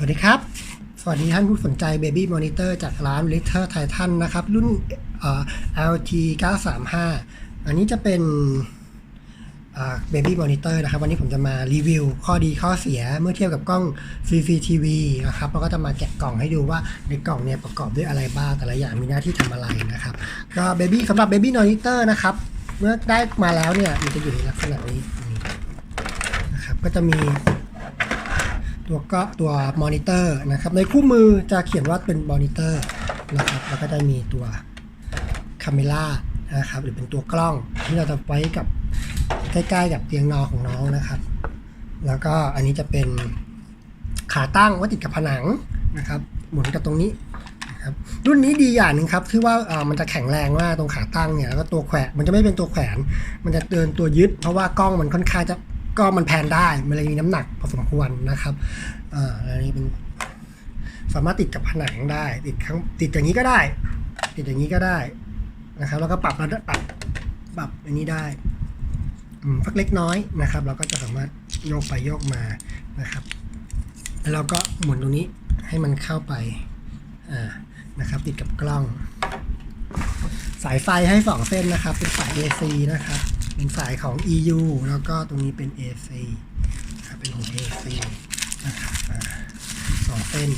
สวัสดีครับ สวัสดีท่านผู้สนใจ Baby Monitor จากร้าน Litter Titan นะครับ รุ่น LT 935อันนี้จะเป็น Baby Monitor นะครับ วันนี้ผมจะมารีวิว ข้อดีข้อเสียเมื่อเทียบกับกล้อง CCTV นะครับแล้วก็จะมาแกะกล่องให้ดูว่าในกล่องเนี่ยประกอบด้วยอะไรบ้างแต่ละอย่างมีหน้าที่ทำอะไรนะครับ ก็ Baby สำหรับ Baby Monitor นะครับ เมื่อได้มาแล้วเนี่ยมันจะอยู่ในลักษณะนี้นะครับ ก็จะมี ตัวก็ตัวมอนิเตอร์นะครับ ในคู่มือจะเขียนว่าเป็นมอนิเตอร์นะครับแล้วก็จะมีตัวคาเมล่านะครับหรือเป็นตัวกล้องที่เราจะไว้กับใกล้ๆกับเตียงนอนของน้องนะครับ แล้วก็อันนี้จะเป็นขาตั้งไว้ติดกับผนังนะครับหมุนกับตรงนี้นะครับรุ่นนี้ดีอย่างหนึ่งครับที่ว่าอ่ามันจะแข็งแรงมากตรงขาตั้งเนี่ยแล้วก็ตัวแขวนมันจะไม่เป็นตัวแขวน มันจะเดินตัวยึด เพราะว่ากล้องมันค่อนข้างจะ กล้องมันแพนได้ มันเลยมีน้ำหนักพอสมควรนะครับอ่าอันนี้เป็นสามารถติดกับผนังได้ ติดข้างติดอย่างนี้ก็ได้ ติดอย่างนี้ก็ได้นะครับ แล้วก็ปรับระดับปรับปรับอันนี้ได้อืมสักเล็กน้อยนะครับ เราก็จะสามารถโยกไปโยกมานะครับ แล้วเราก็หมุนตรงนี้ให้มันเข้าไปอ่านะครับ ติดกับกล้อง สายไฟให้สองเส้นนะครับ เป็นสาย AC นะครับ เป็นสายของ EU แล้วก็ตรงนี้เป็น AC ครับเป็นของ AC นะครับสองเส้น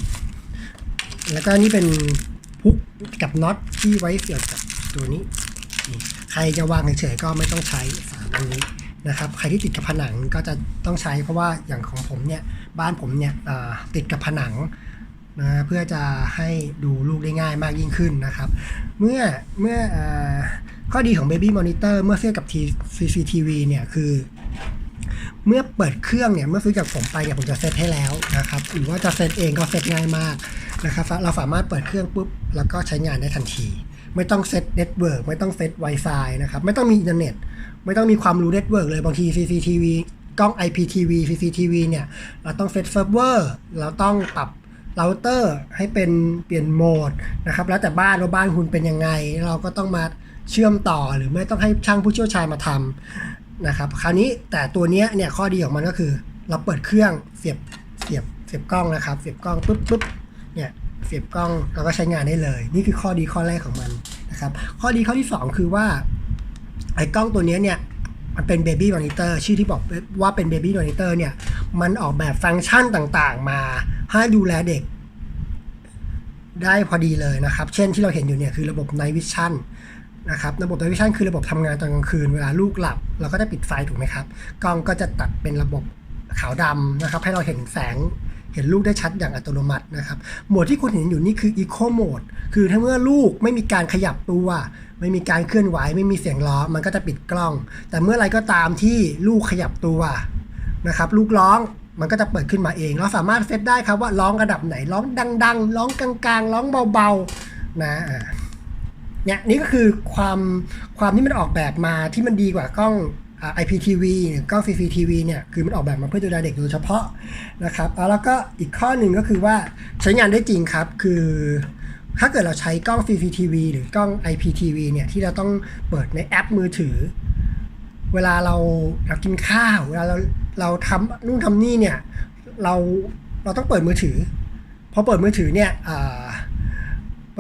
แล้วก็นี่เป็นพุกกับน็อตที่ไว้เสียบกับตัวนี้ ใครจะวางเฉยๆก็ไม่ต้องใช้สามอันนี้นะครับ ใครที่ติดกับผนังก็จะต้องใช้เพราะว่าอย่างของผมเนี่ย บ้านผมเนี่ยติดกับผนังนะเพื่อจะให้ดูลูกได้ง่ายมากยิ่งขึ้นนะครับ เมื่อเมื่ออ ข้อดีของ Baby Monitor เมื่อเทียบกับ CCTV เนี่ยคือเมื่อเปิดเครื่องเนี่ยเมื่อซื้อจากผมไปเนี่ยผมจะเซตให้แล้วนะครับหรือว่าจะเซตเองก็เซตง่ายมากนะครับเราสามารถเปิดเครื่องปุ๊บแล้วก็ใช้งานได้ทันที ไม่ต้องเซตเน็ตเวิร์กไม่ต้องเซต Wi-Fi นะครับไม่ต้องมีอินเทอร์เน็ต ไม่ต้องมีความรู้เน็ตเวิร์กเลยบางที CCTV กล้อง IPTV CCTV เนี่ยเราต้องเซตเซิร์ฟเวอร์เราต้องปรับเราเตอร์ให้เป็นเปลี่ยนโหมดนะครับแล้วแต่บ้านว่าบ้านคุณเป็นยังไง เราก็ต้องมา เชื่อมต่อหรือไม่ต้องให้ช่างผู้เชี่ยวชาญมาทำนะครับ คราวนี้แต่ตัวนี้เนี่ยข้อดีของมันก็คือ เราเปิดเครื่องเสียบเสียบเสียบกล้องนะครับ เสียบกล้องปุ๊บปุ๊บเนี่ยเสียบกล้องเราก็ใช้งานได้เลย นี่คือข้อดีข้อแรกของมันนะครับ ข้อดีข้อที่สองคือว่าไอ้กล้องตัวนี้เนี่ยมันเป็น Baby Monitor ชื่อที่บอกว่าเป็น Baby Monitor เนี่ยมันออกแบบฟังก์ชันต่างๆ มาให้ดูแลเด็กได้พอดีเลยนะครับ เช่นที่เราเห็นอยู่เนี่ยคือระบบ Night Vision นะครับระบบ Night Vision คือระบบทำงานตอนกลางคืนเวลาลูกหลับ เราก็จะปิดไฟถูกไหมครับ กล้องก็จะตัดเป็นระบบขาวดำนะครับ ให้เราเห็นแสงเห็นลูกได้ชัดอย่างอัตโนมัตินะครับ โหมดที่คุณเห็นอยู่นี่คือ Eco Mode คือถ้าเมื่อลูกไม่มีการขยับตัว ไม่มีการเคลื่อนไหว ไม่มีเสียงล้อ มันก็จะปิดกล้อง แต่เมื่อไรก็ตามที่ลูกขยับตัวนะครับ ลูกร้องมันก็จะเปิดขึ้นมาเอง เราสามารถเซตได้ครับว่าร้องระดับไหน ร้องดัง ๆ ร้องกลางๆ ร้องเบาๆ นะ เนี่ยนี่ก็คือความความที่มันออกแบบมาที่มันดีกว่ากล้องอ่า IPTV เนี่ยกล้อง CCTV เนี่ยคือมันออกแบบมาเพื่อดูแลเด็กโดยเฉพาะนะครับอ่าแล้วก็อีกข้อหนึ่งก็คือว่าใช้งานได้จริงครับคือถ้าเกิดเราใช้กล้อง CCTV หรือกล้อง IPTV เนี่ยที่เราต้องเปิดในแอปมือถือ เวลาเราเรากินข้าวเวลาเราเราทำนู่นทำนี่เนี่ยเราเราต้องเปิดมือถือพอเปิดมือถือเนี่ยอ่า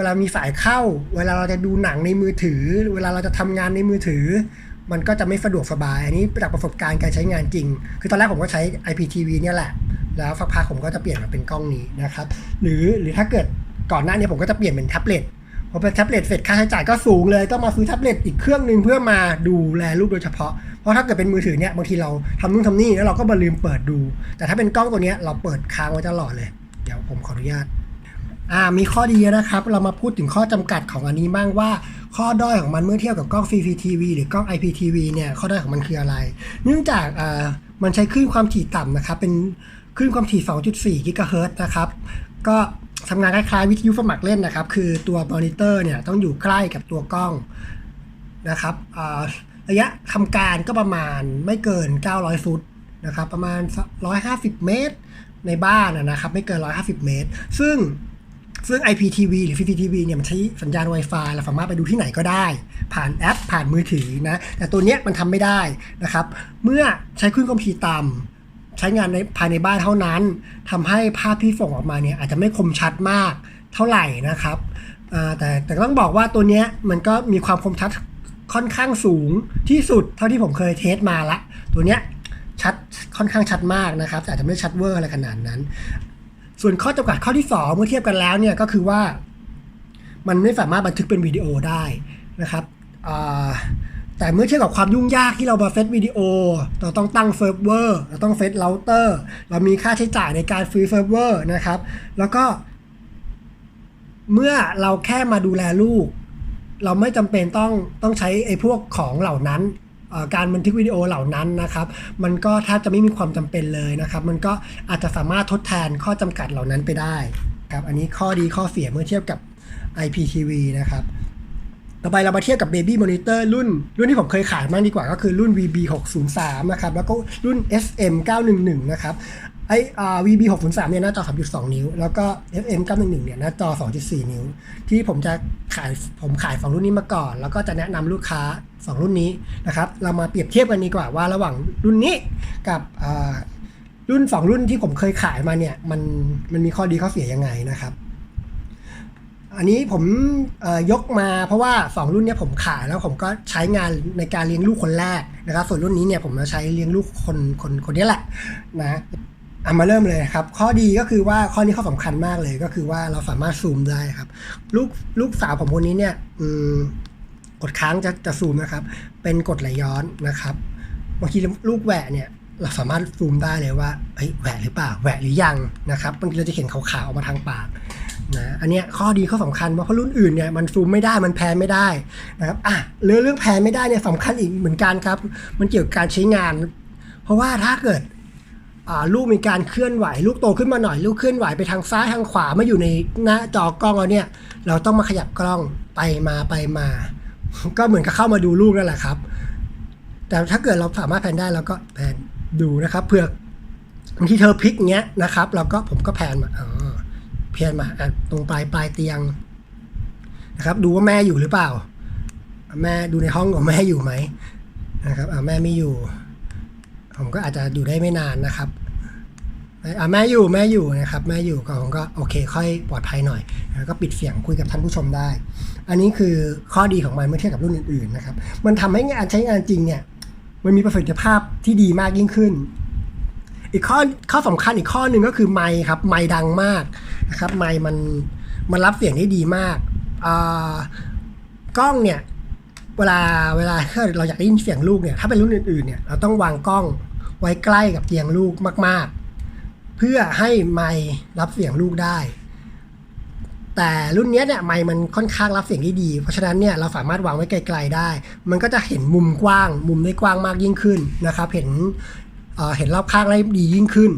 วลามีสายเข้า เวลาเราจะดูหนังในมือถือ เวลาเราจะทำงานในมือถือ มันก็จะไม่สะดวกสบาย อันนี้จากประสบการณ์การใช้งานจริง คือตอนแรกผมก็ใช้ IPTV เนี่ยแหละ แล้วสักพักผมก็จะเปลี่ยนมาเป็นกล้องนี้นะครับ หรือหรือถ้าเกิดก่อนหน้านี้ผมก็จะเปลี่ยนเป็นแท็บเล็ตพอเป็นแท็บเล็ตเสร็จค่าใช้จ่ายก็สูงเลย ต้องมาซื้อแท็บเล็ตอีกเครื่องหนึ่งเพื่อมาดูแลลูกโดยเฉพาะ เพราะถ้าเกิดเป็นมือถือเนี่ยบางทีเราทำนู่นทำนี่แล้วเราก็มาลืมเปิดดู แต่ถ้าเป็นกล้องตัวนี้เราเปิดค้างไว้ตลอดเลย เดี๋ยวผมขออนุญาต อ่ามีข้อดีนะครับ เรามาพูดถึงข้อจำกัดของอันนี้บ้างว่า ข้อด้อยของมันเมื่อเทียบกับกล้อง CCTV หรือกล้อง IPTV เนี่ยข้อด้อยของมันคืออะไร เนื่องจากอ่ามันใช้คลื่นความถี่ต่ำนะครับ เป็นคลื่นความถี่ 2.4 กิกะเฮิรตซ์นะครับ ก็ทำงานคล้ายๆวิทยุสมัครเล่นนะครับ คือตัวมอนิเตอร์เนี่ยต้องอยู่ใกล้กับตัวกล้องนะครับระยะทำการก็ประมาณไม่เกิน 900 ฟุตนะครับ ประมาณ 150 เมตรในบ้านนะนะครับ ไม่เกิน 150 เมตร ซึ่ง ซึ่ง IPTV หรือ CCTV เนี่ยมันใช้สัญญาณ Wi-Fi เราสามารถไปดูที่ไหนก็ได้ ผ่านแอป ผ่านมือถือนะ แต่ตัวเนี้ยมันทำไม่ได้นะครับ เมื่อใช้คลื่นความถี่ต่ำใช้งานในภายในบ้านเท่านั้นทำให้ภาพที่ส่งออกมาเนี่ยอาจจะไม่คมชัดมากเท่าไหร่นะครับแต่แต่ต้องบอกว่าตัวเนี้ยมันก็มีความคมชัดค่อนข้างสูงที่สุดเท่าที่ผมเคยเทสมาละ ตัวเนี้ยชัดค่อนข้างชัดมากนะครับ แต่อาจจะไม่ชัดเวอร์อะไรขนาดนั้น ส่วนข้อจำกัดข้อที่ 2 เมื่อเทียบกันแล้วเนี่ยก็คือว่ามันไม่สามารถบันทึกเป็นวิดีโอได้นะครับแต่เมื่อเทียบกับความยุ่งยากที่เรามาเซตวิดีโอ เราต้องตั้งเซิร์ฟเวอร์เราต้องเซตเราเตอร์เรามีค่าใช้จ่ายในการฟรีเซิร์ฟเวอร์นะครับ แล้วก็ เมื่อเราแค่มาดูแลลูก เราไม่จำเป็นต้องต้องใช้ไอ้พวกของเหล่านั้น การบันทึกวิดีโอเหล่านั้นนะครับ มันก็แทบจะไม่มีความจำเป็นเลยนะครับ มันก็อาจจะสามารถทดแทนข้อจำกัดเหล่านั้นไปได้ครับ อันนี้ข้อดีข้อเสียเมื่อเทียบกับ IPTV นะครับ ต่อไปเรามาเทียบกับ Baby Monitor รุ่น รุ่นที่ผมเคยขายมากดีกว่าก็คือรุ่น VB 603นะครับ แล้วก็รุ่น SM 911นะครับ ไออ่า VB 603เนี่ยหน้าจอ 3.2 นิ้ว แล้วก็ FM 911เนี่ยหน้าจอ 2.4 นิ้ว ที่ผมจะขายผมขายสองรุ่นนี้มาก่อน แล้วก็จะแนะนำลูกค้า 2 รุ่นนี้นะครับ เรามาเปรียบเทียบกันดีกว่าว่าระหว่างรุ่นนี้กับอ่ารุ่น 2 รุ่นที่ผมเคยขายมาเนี่ยมันมันมีข้อดีข้อเสียยังไงนะครับ อันนี้ผมยกมาเพราะว่า 2 รุ่นเนี้ยผมขายแล้วผมก็ใช้งานในการเลี้ยงลูกคนแรกนะครับ ส่วนรุ่นนี้เนี่ยผมมาใช้เลี้ยงลูกคนคนคนนี้แหละนะเอามาเริ่มเลยครับ ข้อดีก็คือว่าข้อนี้ข้อสำคัญมากเลยก็คือว่าเราสามารถซูมได้ครับ ลูกลูกสาวผมคนนี้เนี่ยอืมกดค้างจะจะซูมนะครับ เป็นกดไหลย้อนนะครับบางทีลูกแหวะเนี่ยเราสามารถซูมได้เลยว่าเฮ้ยแหวะหรือเปล่าแหวะหรือยังนะครับบางทีเราจะเห็นขาวๆออกมาทางปาก นะอันเนี้ยข้อดีข้อสำคัญเพราะรุ่นอื่นเนี่ยมันซูมไม่ได้มันแพนไม่ได้นะครับอะเรื่องเรื่องแพนไม่ได้เนี่ยสำคัญอีกเหมือนกันครับ มันเกี่ยวกับการใช้งาน เพราะว่าถ้าเกิดลูกมีการเคลื่อนไหว ลูกโตขึ้นมาหน่อย ลูกเคลื่อนไหวไปทางซ้ายทางขวามาอยู่ในหน้าจอกล้องเราเนี่ย เราต้องมาขยับกล้องไปมาไปมา ก็เหมือนกับเข้ามาดูลูกนั่นแหละครับ แต่ถ้าเกิดเราสามารถแพนได้เราก็แพนดูนะครับเผื่อบางทีเธอพลิกเงี้ยนะครับ เราก็ผมก็แพนมาอ๋อ เพียนมาตรงปลายปลายเตียงนะครับ ดูว่าแม่อยู่หรือเปล่า แม่ดูในห้องของแม่อยู่ไหมนะครับอะแม่ไม่อยู่ ผมก็อาจจะอยู่ได้ไม่นานนะครับอะแม่อยู่แม่อยู่นะครับแม่อยู่ก็ผมก็โอเค ค่อยปลอดภัยหน่อยแล้วก็ปิดเสียงคุยกับท่านผู้ชมได้ อันนี้คือข้อดีของมันเมื่อเทียบกับรุ่นอื่นๆนะครับ มันทำให้งานใช้งานจริงเนี่ยมันมีประสิทธิภาพที่ดีมากยิ่งขึ้น อีกข้อข้อสำคัญอีกข้อหนึ่งก็คือไมค์ครับไมค์ดังมากนะครับไมค์มันมันรับเสียงได้ดีมากอ่ากล้องเนี่ยเวลาเวลาเราอยากได้ยินเสียงลูกเนี่ยถ้าเป็นรุ่นอื่นๆเนี่ยเราต้องวางกล้องไว้ใกล้กับเตียงลูกมาก ๆ เพื่อให้ไมค์รับเสียงลูกได้แต่รุ่นเนี้ยเนี่ยไมค์มันค่อนข้างรับเสียงได้ดี เพราะฉะนั้นเนี่ยเราสามารถวางไว้ไกล ๆได้ มันก็จะเห็นมุมกว้าง มุมได้กว้างมากยิ่งขึ้นนะครับ เห็น เห็นรอบข้างได้ดียิ่งขึ้น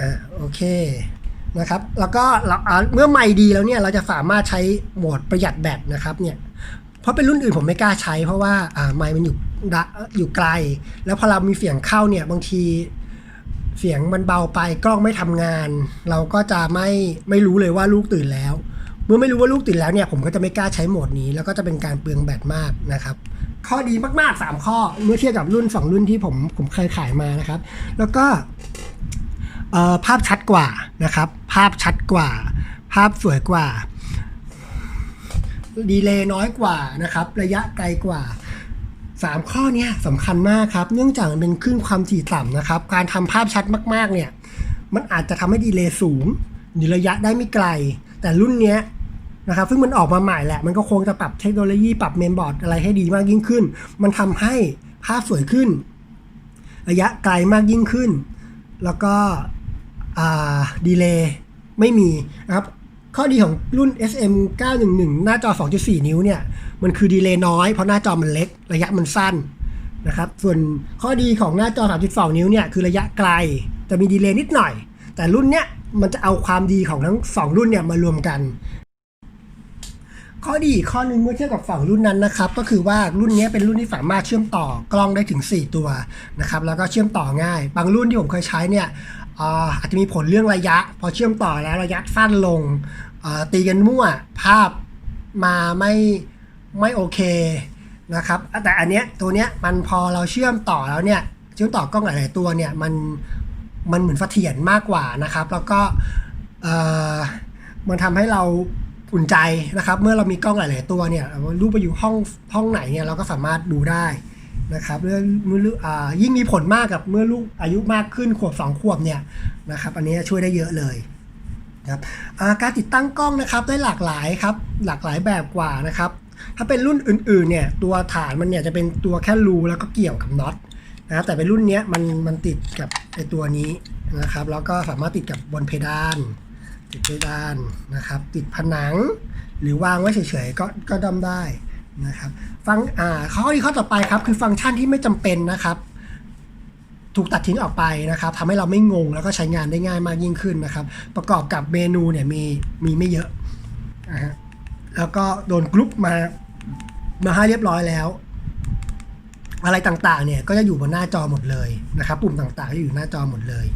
อ่าโอเคนะครับ แล้วก็เราเมื่อไม่ดีแล้วเนี่ยเราจะสามารถใช้โหมดประหยัดแบตนะครับเนี่ยเพราะเป็นรุ่นอื่นผมไม่กล้าใช้เพราะว่าอ่าไมค์มันอยู่อยู่ไกล แล้วพอเรามีเสียงเข้าเนี่ยบางทีเสียงมันเบาไปกล้องไม่ทำงาน เราก็จะไม่ไม่รู้เลยว่าลูกตื่นแล้ว มื่อไม่รู้ว่าลูกตื่นแล้วเนี่ยผมก็จะไม่กล้าใช้โหมดนี้ แล้วก็จะเป็นการเปลืองแบตมากนะครับ ข้อดีมากๆ 3 ข้อเมื่อเทียบกับรุ่น 2 รุ่นที่ผมผมเคยขายมานะครับ แล้วก็ภาพชัดกว่านะครับ ภาพชัดกว่า ภาพสวยกว่า ดีเลย์น้อยกว่านะครับ ระยะไกลกว่า3ข้อเนี้ยสำคัญมากครับ เนื่องจากมันเป็นคลื่นความถี่ต่ำนะครับ การทำภาพชัดมากๆเนี่ย มันอาจจะทำให้ดีเลย์สูงหรือระยะได้ไม่ไกล แต่รุ่นเนี้ย นะครับซึ่งมันออกมาใหม่แหละ มันก็คงจะปรับเทคโนโลยีปรับเมมบอร์ดอะไรให้ดีมากยิ่งขึ้น มันทำให้ภาพสวยขึ้น ระยะไกลมากยิ่งขึ้น แล้วก็ดีเลย์ไม่มีนะครับข้อดีของรุ่น SM 911 หน้าจอ 2.4 นิ้วเนี่ย มันคือดีเลย์น้อยเพราะหน้าจอมันเล็ก ระยะมันสั้นนะครับ ส่วนข้อดีของหน้าจอ 3.2 นิ้วเนี่ย คือระยะไกล จะมีดีเลย์นิดหน่อย แต่รุ่นเนี้ยมันจะเอาความดีของทั้งสองรุ่นเนี่ยมารวมกัน ข้อดีข้อหนึ่งเมื่อเทียบกับฝั่งรุ่นนั้นนะครับก็คือว่ารุ่นนี้เป็นรุ่นที่สามารถเชื่อมต่อกล้องได้ถึง 4 ตัวนะครับแล้วก็เชื่อมต่อง่าย บางรุ่นที่ผมเคยใช้เนี่ยอาอาจจะมีผลเรื่องระยะ พอเชื่อมต่อแล้วระยะสั้นลงตีกันมั่วภาพมาไม่ไม่โอเคนะครับแต่อันเนี้ยตัวเนี้ยมันพอเราเชื่อมต่อแล้วเนี่ยเชื่อมต่อกล้องหลาย ๆ ตัวเนี่ยมันมันเหมือนเสถียรมากกว่านะครับ แล้วก็มันทำให้เรา อุ่นใจนะครับ เมื่อเรามีกล้องหลาย ๆ ตัวเนี่ยรูปไปอยู่ห้องห้องไหนเนี่ยเราก็สามารถดูได้นะครับเรื่องมื่อลูกอ่ายิ่งมีผลมากกับเมื่อลูกอายุมากขึ้นขวบสองขวบเนี่ยนะครับอันนี้ช่วยได้เยอะเลยครับการติดตั้งกล้องนะครับได้หลากหลายครับหลากหลายแบบกว่านะครับ ถ้าเป็นรุ่นอื่น ๆ เนี่ยตัวฐานมันเนี่ยจะเป็นตัวแค่รูแล้วก็เกี่ยวกับน็อตนะครับแต่เป็นรุ่นนี้มันมันติดกับไอตัวนี้นะครับแล้วก็สามารถติดกับบนเพดาน ติดเพดานนะครับ ติดผนัง หรือวางไว้เฉยๆก็ก็ดำได้นะครับฟังอ่าข้อที่ข้อต่อไปครับคือฟังก์ชันที่ไม่จำเป็นนะครับ ถูกตัดทิ้งออกไปนะครับทำให้เราไม่งงแล้วก็ใช้งานได้ง่ายมากยิ่งขึ้นนะครับ ประกอบกับเมนูเนี่ยมีมีไม่เยอะนะฮะแล้วก็โดนกรุ๊ปมามาให้เรียบร้อยแล้ว อะไรต่างๆเนี่ยก็จะอยู่บนหน้าจอหมดเลยนะครับ ปุ่มต่างๆก็อยู่หน้าจอหมดเลย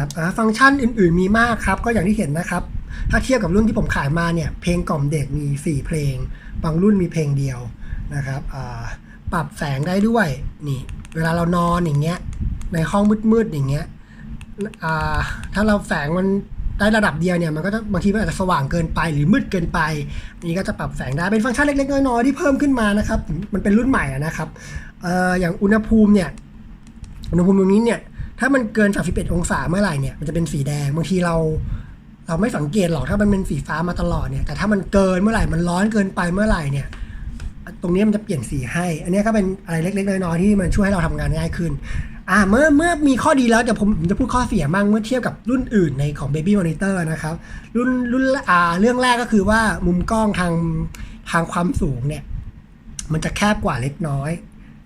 ครับฟังก์ชันอื่นๆมีมากครับ ก็อย่างที่เห็นนะครับ ถ้าเทียบกับรุ่นที่ผมขายมาเนี่ย เพลงกล่อมเด็กมี 4 เพลง บางรุ่นมีเพลงเดียวนะครับปรับแสงได้ด้วยนี่เวลาเรานอนอย่างเงี้ยในห้องมืดๆอย่างเงี้ยถ้าเราแสงมันได้ระดับเดียวเนี่ยมันก็จะบางทีมันอาจจะสว่างเกินไปหรือมืดเกินไปนนี้ก็จะปรับแสงได้เป็นฟังก์ชันเล็กๆน้อยๆที่เพิ่มขึ้นมานะครับมันเป็นรุ่นใหม่นะครับออย่างอุณหภูมิเนี่ยอุณหภูมิตรงนี้เนี่ย ถ้ามันเกิน 31 องศาเมื่อไหร่เนี่ยมันจะเป็นสีแดงบางทีเรา เราไม่สังเกตหรอกถ้ามันเป็นสีฟ้ามาตลอดเนี่ยแต่ถ้ามันเกินเมื่อไหร่มันร้อนเกินไปเมื่อไหร่เนี่ยตรงนี้มันจะเปลี่ยนสีให้ อันนี้ก็เป็นอะไรเล็กๆน้อยๆที่มันช่วยให้เราทำงานง่ายขึ้น อ่าเมื่อเมื่อมีข้อดีแล้วเดี๋ยวผมผมจะพูดข้อเสียมั่งเมื่อเทียบกับรุ่นอื่นในของ Baby Monitor นะครับ รุ่นรุ่นอ่าเรื่องแรกก็คือว่ามุมกล้องทางทางความสูงเนี่ย มันจะแคบกว่าเล็กน้อย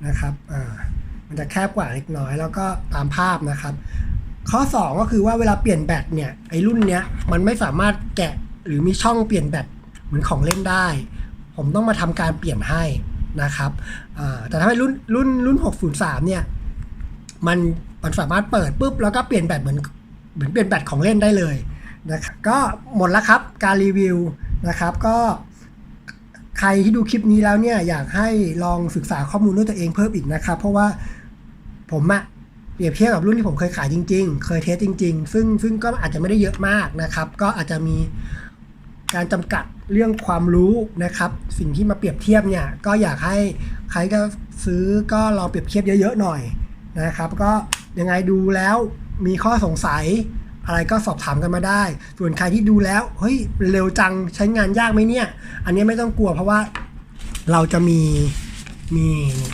นะครับอ่า มันจะแคบกว่าเล็กน้อย แล้วก็ตามภาพนะครับ ข้อ 2 ก็คือว่าเวลาเปลี่ยนแบตเนี่ยไอ้รุ่นเนี้ยมันไม่สามารถแกะหรือมีช่องเปลี่ยนแบตเหมือนของเล่นได้ ผมต้องมาทำการเปลี่ยนให้นะครับแต่ถ้าเป็นรุ่นรุ่นรุ่น 603 เนี่ยมันมันสามารถเปิดปุ๊บแล้วก็เปลี่ยนแบตเหมือนเหมือนเปลี่ยนแบตของเล่นได้เลยนะครับก็หมดแล้วครับการรีวิวนะครับก็ใครที่ดูคลิปนี้แล้วเนี่ยอยากให้ลองศึกษาข้อมูลด้วยตัวเองเพิ่มอีกนะครับ เพราะว่า ผมอะเปรียบเทียบกับรุ่นที่ผมเคยขายจริง ๆ เคยเทสจริง ๆ ซึ่งซึ่งก็อาจจะไม่ได้เยอะมากนะครับ ก็อาจจะมีการจำกัดเรื่องความรู้นะครับ สิ่งที่มาเปรียบเทียบเนี่ยก็อยากให้ใครก็ซื้อก็ลองเปรียบเทียบเยอะๆหน่อยนะครับ ก็ยังไงดูแล้วมีข้อสงสัยอะไรก็สอบถามกันมาได้ ส่วนใครที่ดูแล้วเฮ้ยเร็วจังใช้งานยากไหมเนี่ย อันนี้ไม่ต้องกลัวเพราะว่าเราจะมี มี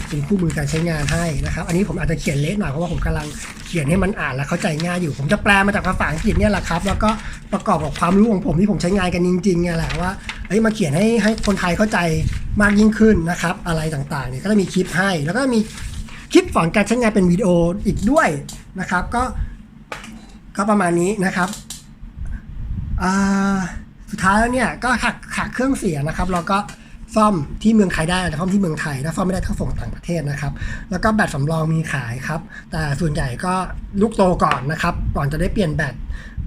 เป็นคู่มือการใช้งานให้นะครับ อันนี้ผมอาจจะเขียนเละหน่อยเพราะว่าผมกำลังเขียนให้มันอ่านและเข้าใจง่ายอยู่ ผมจะแปลมาจากภาษาอังกฤษเนี่ยแหละครับ แล้วก็ประกอบกับความรู้ของผมที่ผมใช้งานกันจริงๆเนี่ยแหละว่าเอ้ยมาเขียนให้ให้คนไทยเข้าใจมากยิ่งขึ้นนะครับ อะไรต่างๆเนี่ยก็จะมีคลิปให้ แล้วก็มีคลิปสอนการใช้งานเป็นวิดีโออีกด้วยนะครับ ก็ก็ประมาณนี้นะครับอ่าสุดท้ายแล้วเนี่ยก็หักหักเครื่องเสียนะครับแล้วก็ ซ่อมที่เมืองไทยได้แต่ซ่อมที่เมืองไทยถ้าซ่อมไม่ได้ต้องส่งต่างประเทศนะครับ แล้วก็แบตสำรองมีขายครับ แต่ส่วนใหญ่ก็ลูกโตก่อนนะครับ ก่อนจะได้เปลี่ยนแบต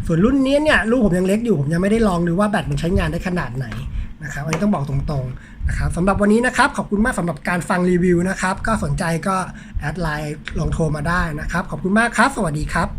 ส่วนรุ่นนี้เนี่ยลูกผมยังเล็กอยู่ผมยังไม่ได้ลองดูว่าแบตมันใช้งานได้ขนาดไหนนะครับอันนี้ต้องบอกตรงๆนะครับสำหรับวันนี้นะครับ ขอบคุณมากสำหรับการฟังรีวิวนะครับ ก็สนใจก็แอดไลน์ลองโทรมาได้นะครับ ขอบคุณมากครับ สวัสดีครับ